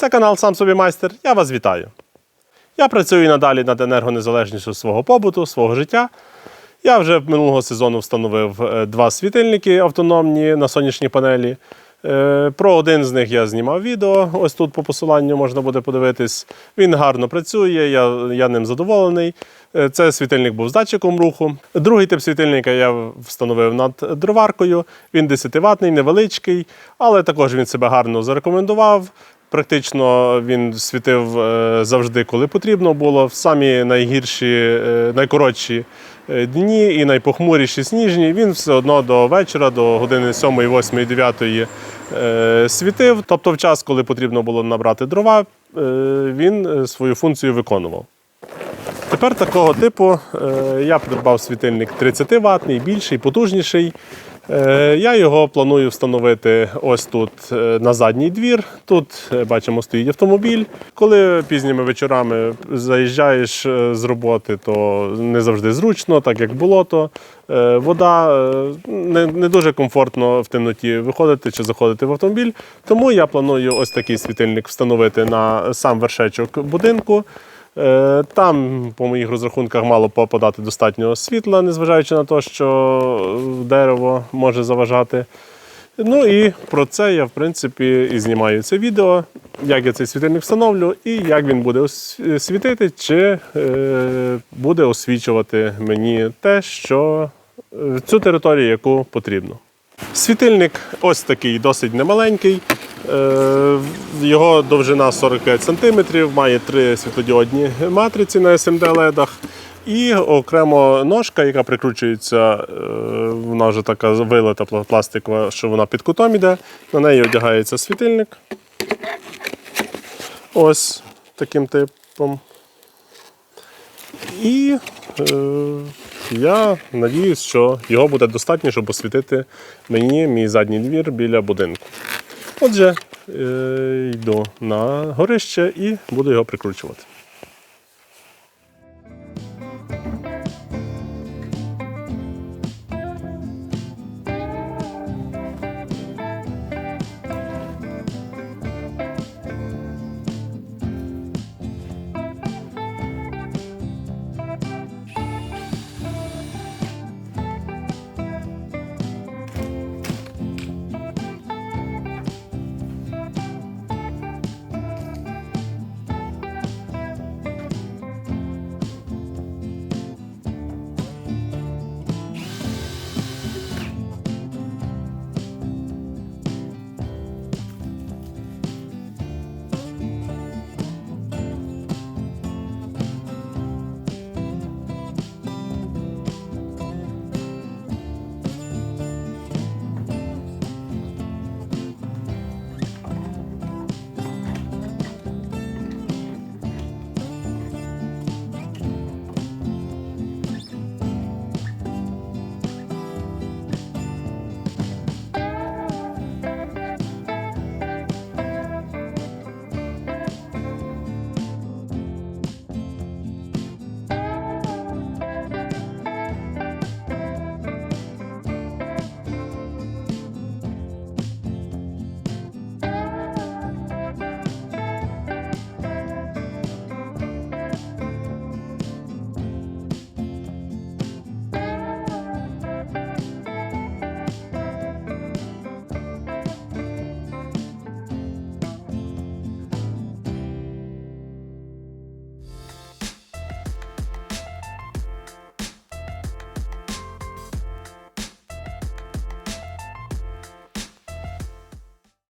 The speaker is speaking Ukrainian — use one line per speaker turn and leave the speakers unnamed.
Це канал Сам собі майстер. Я вас вітаю. Я працюю надалі над енергонезалежністю свого побуту, свого життя. Я вже минулого сезону встановив е, два світильники автономні на сонячній панелі. Е, Про один з них я знімав відео. Ось тут по посиланню можна буде подивитись. Він гарно працює, я, я ним задоволений. Е, Це світильник був з датчиком руху. Другий тип світильника я встановив над дроваркою. Він 10-ваттний, невеличкий, але також він себе гарно зарекомендував. Практично він світив е, завжди, коли потрібно було. В самі найгірші, е, найкоротші е, дні і найпохмуріші сніжні. Він все одно до вечора, до години 7, 8, 9 е, світив. Тобто, в час, коли потрібно було набрати дрова, він свою функцію виконував. Тепер такого типу я придбав світильник 30 ватний, більший, потужніший. Е, Я його планую встановити ось тут е, на задній двір. Тут е, бачимо стоїть автомобіль. Коли пізніми вечорами заїжджаєш з роботи, то не завжди зручно, так як болото. Вода не, не дуже комфортно в темноті виходити чи заходити в автомобіль. Тому я планую ось такий світильник встановити на сам вершечок будинку. Е, Там, по моїх розрахунках, мало попадати достатньо світла, незважаючи на те, що дерево може заважати. Ну і про це я, в принципі, і знімаю це відео, як я цей світильник встановлю і як він буде світити, чи е, буде освічувати мені те, що е, цю територію, яку потрібно. Світильник ось такий досить немаленький. Е, Його довжина 45 см, має три світлодіодні матриці на SMD ледах. І окремо ножка, яка прикручується, е, вона вже така вилита пластикова, що вона під кутом іде. На неї одягається світильник. Ось таким типом. І е, я надіюсь, що його буде достатньо, щоб освітити мені мій задній двір біля будинку. Отже, е, йду на горище і буду його прикручувати.